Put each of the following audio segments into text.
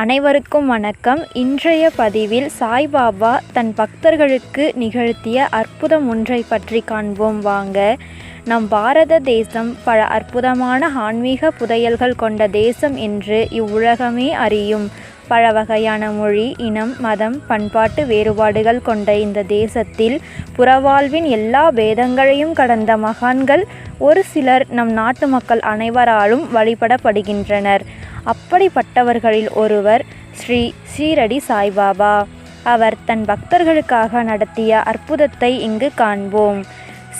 அனைவருக்கும் வணக்கம். இன்றைய பதிவில் சாய்பாபா தன் பக்தர்களுக்கு நிகழ்த்திய அற்புதம் ஒன்றை பற்றி காண்போம் வாங்க. நம் பாரத தேசம் பல அற்புதமான ஆன்மீக புதையல்கள் கொண்ட தேசம் என்று இவ்வுலகமே அறியும். பல வகையான மொழி இனம் மதம் பண்பாட்டு வேறுபாடுகள் கொண்ட இந்த தேசத்தில் புறவாழ்வின் எல்லா பேதங்களையும் கடந்த மகான்கள் ஒரு சிலர் நம் நாட்டு மக்கள் அனைவராலும் வழிபடப்படுகின்றனர். அப்படிப்பட்டவர்களில் ஒருவர் ஸ்ரீ ஸ்ரீரடி சாய்பாபா. அவர் தன் பக்தர்களுக்காக நடத்திய அற்புதத்தை இங்கு காண்போம்.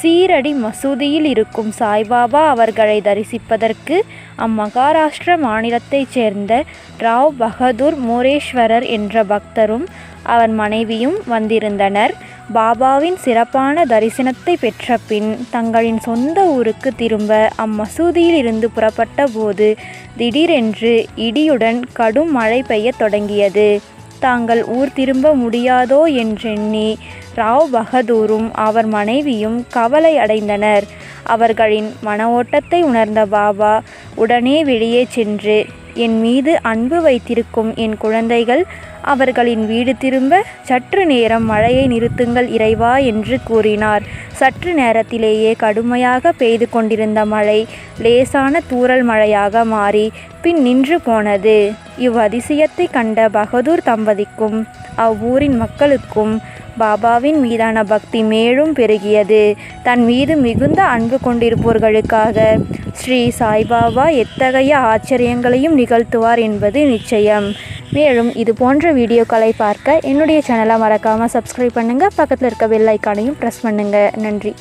சீரடி மசூதியில் இருக்கும் சாய்பாபா அவர்களை தரிசிப்பதற்கு அம்மகாராஷ்டிர மாநிலத்தைச் சேர்ந்த ராவ் பகதூர் மோரேஸ்வரர் என்ற பக்தரும் அவர் மனைவியும் வந்திருந்தனர். பாபாவின் சிறப்பான தரிசனத்தை பெற்ற பின் தங்களின் சொந்த ஊருக்கு திரும்ப அம்மசூதியில் இருந்து புறப்பட்ட போது திடீரென்று இடியுடன் கடும் மழை பெய்யத் தொடங்கியது. தாங்கள் ஊர் திரும்ப முடியாதோ? என்றெண்ணி ராவ் பகதூரும் அவர் மனைவியும் கவலை அடைந்தனர். அவர்களின் மன ஓட்டத்தை உணர்ந்த பாபா உடனே வெளியே சென்று என் மீது அன்பு வைத்திருக்கும் என் குழந்தைகள் அவர்களின் வீடு திரும்ப சற்று நேரம் மழையை நிறுத்துங்கள் இறைவா என்று கூறினார். சற்று நேரத்திலேயே கடுமையாக பெய்து கொண்டிருந்த மழை லேசான தூறல் மழையாக மாறி பின் நின்று போனது. இவ்வதிசயத்தை கண்ட பகதூர் தம்பதிக்கும் அவ்வூரின் மக்களுக்கும் பாபாவின் மீதான பக்தி மேலும் பெருகியது. தன் மீது மிகுந்த அன்பு கொண்டிருப்பவர்களுக்காக ஸ்ரீ சாய்பாபா எத்தகைய ஆச்சரியங்களையும் நிகழ்த்துவார் என்பது நிச்சயம். மேலும் இது போன்ற வீடியோக்களை பார்க்க என்னுடைய சேனலை மறக்காமல் சப்ஸ்கிரைப் பண்ணுங்கள் பக்கத்தில் இருக்க பெல் ஐக்கானையும் ப்ரெஸ் பண்ணுங்கள் நன்றி.